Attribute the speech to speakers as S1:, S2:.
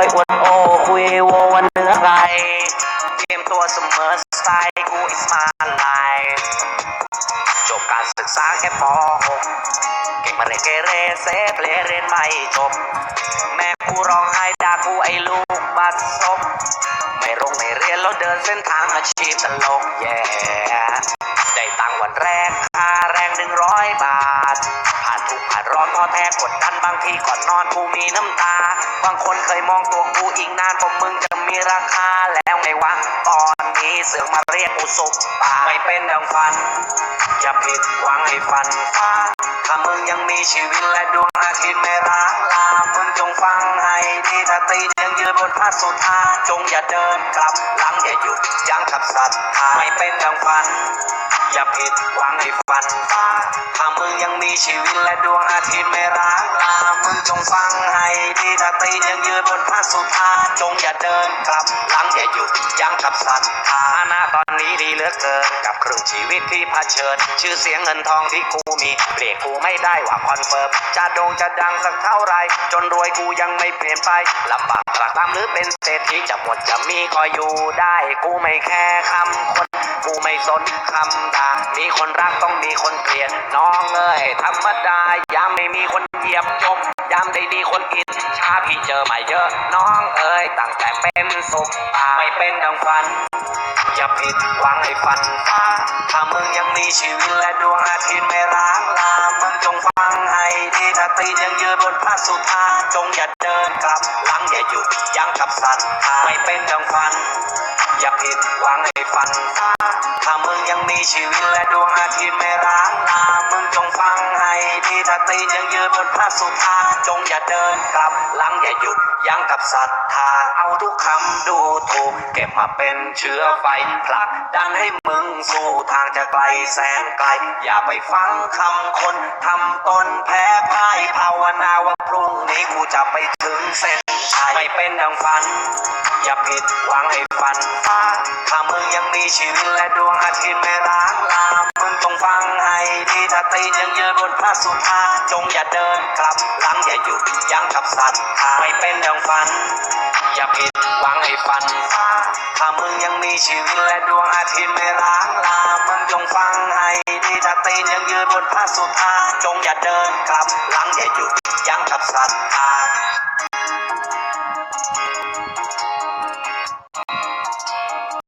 S1: อยอวดโอคุยโววันเนื้อไรเตรียมตัวเสมอสไตล์กู is my life จบการศึกษาแค่ป .6 เก่งมาเรเกเรเซเพลเรียนไม่จบ แม่กูร้องไห้ด่ากูไอ้ลูกบัดซบไม่รงไม่เรียนแล้วเดินเส้นทางอาชีพตลกแย่ ก่อนนอนกูมีน้ำตา บางคนเคยมองตัวกูอีกนานกว่มึงจะมีราคาแล้วไงวะ ตอนนี้เสือกมาเรียกกูสุกตาไม่เป็นดังฝัน อย่าผิดหวังให้ฝันฟ้า ถ้ามึงยังมีชีวิตและดวงอาทิตย์ไม่ร้างลา มึงจงฟังให้ดีถ้าตียังยืนบนพาสุธาจงอย่าเดินกลับหลังอย่าหยุดยั้งขับสัตว์ไม่เป็นดังฝัน อย่าผิดหวังให้ฝันฟ้าถ้ามึงยังมีชีวิตและดวงอาทิตย์ไม่ร้างลามึงจงฟังให้ดีถ้าตียังยืนบนพาสุธาจงอย่าเดินกลับหลังอย่าหยุดยั้งขับสัตว์ฐานะตอนนี้ดีเหลือเกินกับครึ่งชีวิตที่เผชิญ ชื่อเสียงเงินทองที่กูมีเปลี่ยนกูไม่ได้ว่าคอนเฟิร์มจะโด่งจะดังสักเท่าไร จนรวยกูยังไม่เปลี่ยนไปลำบากตรากตามหรือเป็นเศรษฐีจะหมดจะมีก็อยู่ได้ กูไม่แค่คำคน กูไม่สนคำด่า มีคนรักต้องมีคนเกลียด น้องเอ้ยธรรมดายามไม่มีคนเหยียบจบยามได้ดีคนอิจฉาพี่เจอมาเยอะ น้องเอ้ยตั้งแต่เป็นสุขตาไม่เป็นดังฝัน อย่าผิดหวังให้ฝันฟ้าถ้ามึงยังมีชีวิตและดวงอาทิตย์ไม่ร้างลา มึงจงฟังให้ดีถ้าตีนยังยืนบนพระสุธาจงอย่าเดินกลับหลังอย่าหยุดยั้งกับสัตว์ไม่เป็นดังฝัน อย่าผิดหวังให้ฝันฟ้าถ้ามึงยังมีชีวิตและดวงอาทิตย์ไม่ร้างลามึงจงฟังให้ดีถ้าตีนยังยืนบนพระสุธาจงอย่าเดินกลับหลังอย่าหยุดยั้งกับศรัทธาเอาทุกคำดูถูก เก็บมาเป็นเชื้อไฟผลักดันให้มึงสู่ทางจะไกลแสนไกล อย่าไปฟังคำคนทำตนแพ้พ่ายภาวนาว่าพรุ่งนี้กูจะไปถึงเส้นชัยไม่เป็นดังฝัน อย่าผิดหวังให้ ชีวิตและดวงอาทิตย์ไม่ร้างลามึงจงฟังให้ดีถ้าตียังยืนบนพระสุธาจงอย่าเดินกลับหลังอย่าหยุดยั้งกับสัตว์ไม่เป็นดังฝัน อย่าผิดหวังให้ฝันถ้ามึงยังมีชีวิตและดวงอาทิตย์ไม่ร้างลามึงจงฟังให้ดีถ้าตียังยืนบนพระสุธาจงอย่าเดินกลับหลังอย่าหยุดยั้งกับศรัทธา